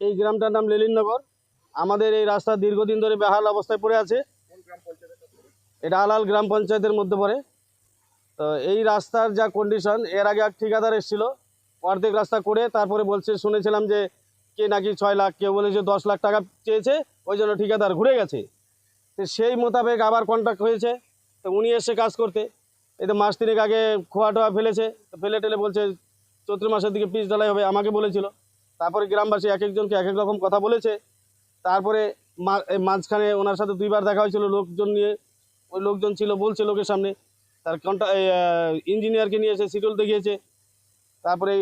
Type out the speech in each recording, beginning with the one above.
এই গ্রামটার নাম লেলিননগর আমাদের এই রাস্তা দীর্ঘদিন ধরে বেহাল অবস্থায় পড়ে আছে। এটা আলাল গ্রাম পঞ্চায়েতের মধ্যে পড়ে। তো এই রাস্তার যা কন্ডিশন এর আগে এক ঠিকাদার এসেছিল। অর্ধেক রাস্তা করে তারপরে বলছে, শুনেছিলাম যে কে নাকি ছয় লাখ, কেউ বলেছে দশ লাখ টাকা চেয়েছে, ওই জন্য ঠিকাদার ঘুরে গেছে। তো সেই মোতাবেক আবার কন্ট্যাক্ট হয়েছে। তো উনি এসে কাজ করতে। এতে মাস তিনেক আগে খোয়া টোয়া ফেলেছে। ফেলে টেলে বলছে, চৈত্র মাসের দিকে পিচ ঢালাই হবে, আমাকে বলেছিল। তারপরে গ্রামবাসী এক একজনকে এক এক রকম কথা বলেছে। তারপরে মাঝখানে ওনার সাথে দুইবার দেখা হয়েছিল লোকজন নিয়ে। ওই লোকজন ছিল বলছে লোকের সামনে। তার কন্টা ইঞ্জিনিয়ারকে নিয়ে এসে শিডিউল দেখিয়েছে। তারপরে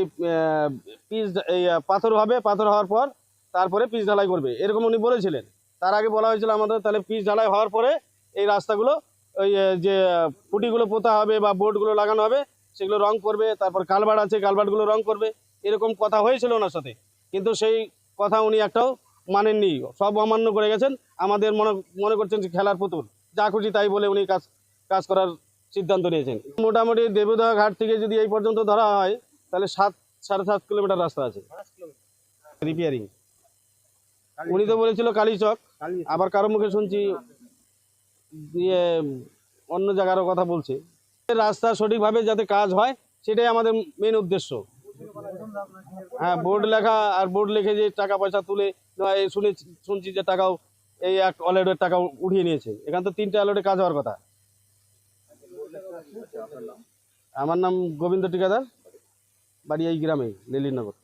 এই পাথর হবে পাথর হওয়ার পর তারপরে পিচ ঢালাই করবে। এরকম উনি বলেছিলেন। তার আগে বলা হয়েছিল আমাদের তাহলে পিচ ঢালাই হওয়ার পরে এই রাস্তাগুলো ওই যে আহ, খুঁটিগুলো পোতা হবে বা বোর্ডগুলো লাগানো হবে সেগুলো রং করবে। তারপর কালভার্ট আছে কালভার্টগুলো রং করবে। এরকম কথা হয়েছিল ওনার সাথে। কিন্তু সেই কথা উনি একটাও মানেননি। সব অমান্য করে গেছেন। আমাদের মনে মনে করছেন যে খেলার পুতুল। যা খুশি তাই বলে উনি কাজ কাজ করার সিদ্ধান্ত নিয়েছেন। মোটামুটি দেবুদা ঘাট থেকে যদি এই পর্যন্ত ধরা হয়, তাহলে সাত, সাড়ে সাত কিলোমিটার রাস্তা আছে। রিপেয়ারিং উনি তো বলেছিল কালীচক। আবার কারও মুখে শুনছি ইয়ে অন্য জায়গারও কথা বলছে। রাস্তা সঠিকভাবে যাতে কাজ হয়, সেটাই আমাদের মেন উদ্দেশ্য। হ্যাঁ বোর্ড লেখা আর বোর্ড লিখে যে টাকা পয়সা তুলে শুনে শুনছি যে টাকাও এই এক অলরেডের টাকা উঠিয়ে নিয়েছে। এখান তো তিনটা অলরেডি কাজ হওয়ার কথা। আমার নাম গোবিন্দ টিকাদার বাড়ি এই গ্রামে, লেলিনগর।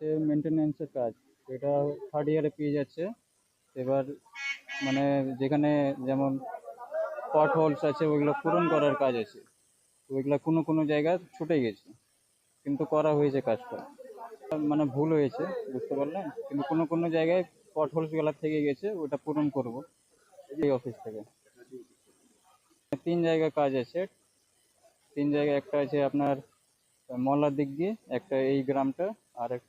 হচ্ছে মেনটেনেন্সের কাজ। এটা থার্ড ইয়ারে পেয়ে যাচ্ছে। এবার মানে যেখানে যেমন পট হোলস আছে, ওইগুলো পূরণ করার কাজ আছে। ওইগুলো কোনো কোনো জায়গায় ছুটে গেছে। কিন্তু করা হয়েছে কাজটা। মানে ভুল হয়েছে বুঝতে পারলেন? কিন্তু কোনো কোনো জায়গায় পট হোলসগুলো থেকে গেছে ওটা পূরণ করব। এই অফিস থেকে। তিন জায়গায় কাজ আছে। তিন জায়গায় একটা আছে আপনার মল্লার দিক দিয়ে একটা এই গ্রামটা আর এক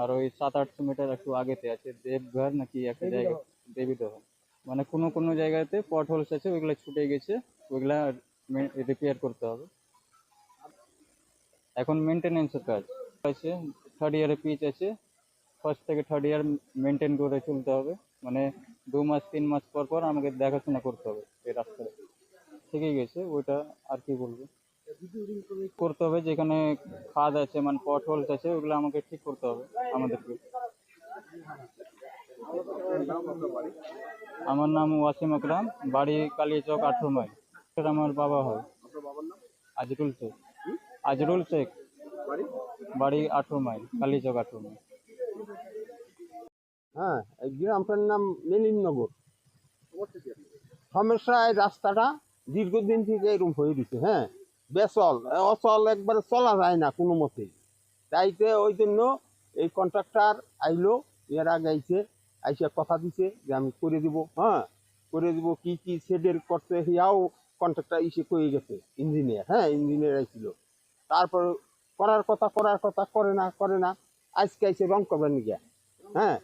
আর ওই সাত আটশো মিটার একটু আগেতে আছে দেবঘর নাকি একটা জায়গা দেবীদহ। মানে কোনো কোনো জায়গাতে পট হোলস আছে ওইগুলো ছুটে গেছে ওইগুলা রিপেয়ার করতে হবে। এখন মেনটেনেন্সের কাজ। আছে থার্ড ইয়ারে পিচ আছে ফার্স্ট থেকে থার্ড ইয়ার মেনটেন করে চলতে হবে। মানে দু মাস, তিন মাস পর পর আমাকে দেখাশোনা করতে হবে এই রাস্তাটা ঠিকই গেছে, ওইটা আর কি বলব। করতে হবে, যেখানে খাদ আছে মানে পট হোলস আছে, ওগুলো আমাকে ঠিক করতে হবে আমাদেরকে। আমার নাম ওয়াসিম আকরাম, বাড়ি কালিয়াচক, আঠেরো মাইল। আমার বাবা হয়। আজরুল শেখ আজরুল শেখ। বাড়ি? আঠেরো মাইল কালিয়াচক আঠেরো মাইল হ্যাঁ এই গ্রামটার নাম লেনিননগর সমস্যা এই রাস্তাটা দীর্ঘদিন থেকে এরকম হয়ে দিছে হ্যাঁ। বেচল অচল একবারে চলা যায় না কোনো মতেই তাইতে ওই জন্য এই কন্ট্রাক্টর আইলো এর আগে আইছে আইসে কথা দিছে যে আমি করে দিব হ্যাঁ। করে দিব কি কি সেডের করতে হিয়াও কন্ট্রাক্টর ইসে করে গেছে ইঞ্জিনিয়ার হ্যাঁ ইঞ্জিনিয়ার আইছিল। তারপর করার কথা করার কথা, করে না করে না, আজকে আইসে রং করবেন গিয়া হ্যাঁ?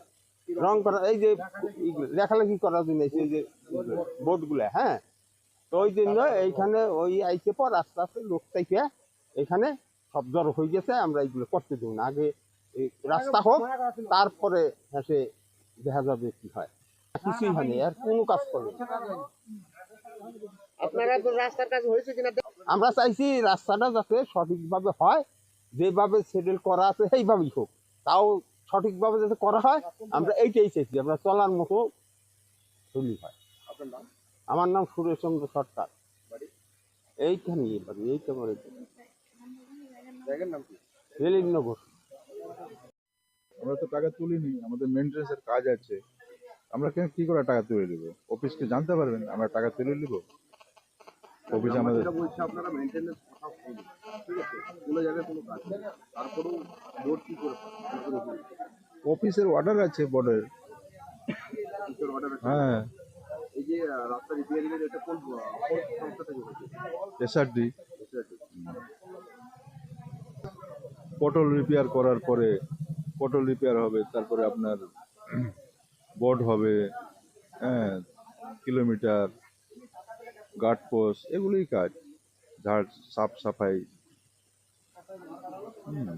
রং করা এই যে লেখালেখি করার জন্য এই যে বোর্ডগুলো হ্যাঁ? তো ওই জন্য এইখানে ওই আইসে পর আস্তে আস্তে লোক থেকে এখানে সব জড়ো হয়ে গেছে, আমরা এইগুলো করতে দেব না। আগে রাস্তা হোক, তারপরে হেসে দেখা যাবে কি হয়। কিছুই হয়নি, আর কোনো কাজ করবে। আপনারা রাস্তার কাজ হয়েছে কিনা আমরা চাইছি রাস্তাটা যাতে সঠিকভাবে হয় যেভাবে সেটেল করা আছে সেইভাবেই হোক। তাও সঠিকভাবে যাতে করা হয় আমরা এইটাই চাইছি আমরা চলার মতো চলি হয়। আমার নাম সুরেশ চন্দ্র সরকার এইখানে বাড়ি এইটা রেলিনগর আমরা তো টাকা তুলিনি আমাদের মেনটেন্সের কাজ আছে। আমরা কেন কি করে টাকা তুলে নেব অফিসকে জানতে পারবেন? আমরা টাকা তুলে নেব? অফিস আমাদের বলছে আপনারা মেনটেনেন্স কথা বলুন ঠিক আছে? কোনো জায়গায় কোনো কাজ নেই। তারপরেও বোর্ড কি করে? অফিসের অর্ডার আছে বোর্ডের আছে? হ্যাঁ। এই যে রাস্তা রিপেয়ারিং এর এটা কোন কোন সংস্থা থেকে এসআরডি পটল রিপেয়ার করার পরে পটল রিপেয়ার হবে তারপরে আপনার বোর্ড হবে হ্যাঁ কিলোমিটার গার্ড পোস্ট এগুলোই কাজ। ঝাড় সাফ সাফাই। হুম।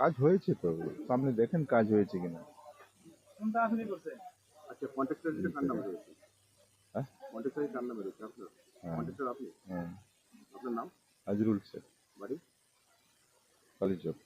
কাজ হয়েছে তো। সামনে দেখেন কাজ হয়েছে কিনা। আচ্ছা কন্ট্রাক্টর কার নামে রয়েছে। হ্যাঁ? কন্ট্রাক্টর কার নামে রয়েছে আপনার? হ্যাঁ। কন্ট্রাক্টর আপনি? হ্যাঁ। আপনার নাম? আজরুল স্যার। বাড়ি? কালীচক